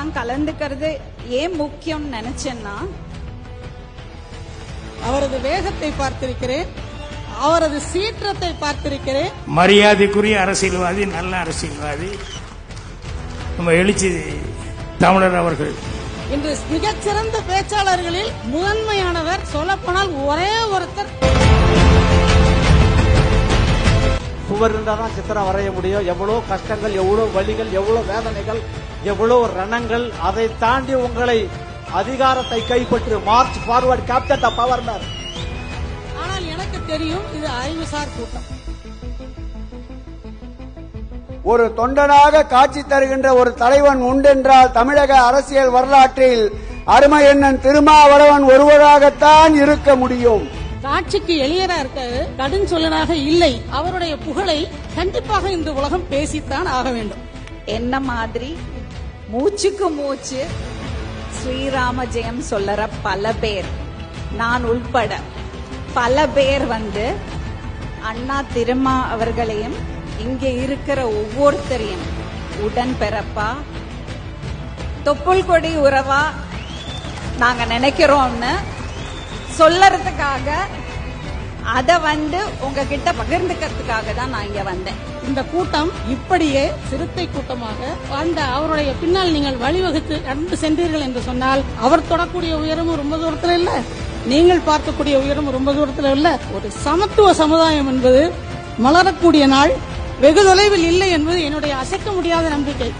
நான் கலந்துக்கிறது ஏன் முக்கியம்னு நினைச்சேன்னா அவரது வேகத்தை பார்த்திருக்கிறேன் அவரது சீற்றத்தை பார்த்திருக்கிறேன். மரியாதைக்குரிய அரசியல்வாதி நல்ல அரசியல்வாதி. நம்ம எழுச்சி தமிழர் அவர்கள். இன்று மிகச்சிறந்த பேச்சாளர்களில் முதன்மையானவர் சொல்லப்போனால் ஒரே ஒருத்தர். சுவர் இருந்தால் தான் சித்திரம் வரைய முடியும். எவ்வளோ கஷ்டங்கள் எவ்வளோ வலிகள் எவ்வளோ வேதனைகள் எவ்வளோ ரணங்கள் அதை தாண்டி உங்களை அதிகாரத்தை கைப்பற்றி. March forward captain the power man ஆனால் எனக்கு தெரியும் இது அறிவுசார் கூட்டம். ஒரு தொண்டனாக காட்சி தருகின்ற ஒரு தலைவன் உண்டென்றால் தமிழக அரசியல் வரலாற்றில் அருமை எண்ணன் திருமாவளவன் ஒருவராகத்தான் இருக்க முடியும். காட்சிக்கு எளியரா இருக்காரு கடும் சொல்லனாக இல்லை. அவருடைய புகழை கண்டிப்பாக இந்த உலகம் பேசித்தான் ஆக வேண்டும். என்ன மாதிரி? மூச்சுக்கு மூச்சு. ஸ்ரீராம ஜெயம் சொல்லற பல பேர். நான் உள்பட பல பேர் வந்து அண்ணா திருமா அவர்களையும் இங்க இருக்கிற ஒவ்வொருத்தரையும் உடன் பிறப்பா. தொப்புள் கொடி உறவா நாங்க நினைக்கிறோம்னு சொல்லறதுக்காக அதை வந்து உங்ககிட்ட பகிர்ந்துக்கிறதுக்காக தான் நான் இங்க வந்தேன். இந்த கூட்டம் இப்படியே சிறுத்தை கூட்டமாக அந்த அவருடைய பின்னால் நீங்கள் வழிவகுத்து நடந்து சென்றீர்கள் என்று சொன்னால் அவர் தொடக்கூடிய உயரமும் ரொம்ப தூரத்துல இல்ல. நீங்கள் பார்க்கக்கூடிய உயரம் ரொம்ப தூரத்துல இல்ல. ஒரு சமத்துவ சமுதாயம் என்பது மலரக்கூடிய நாள் வெகு தொலைவில் இல்லை என்பது என்னுடைய அசைக்க முடியாத நம்பிக்கை.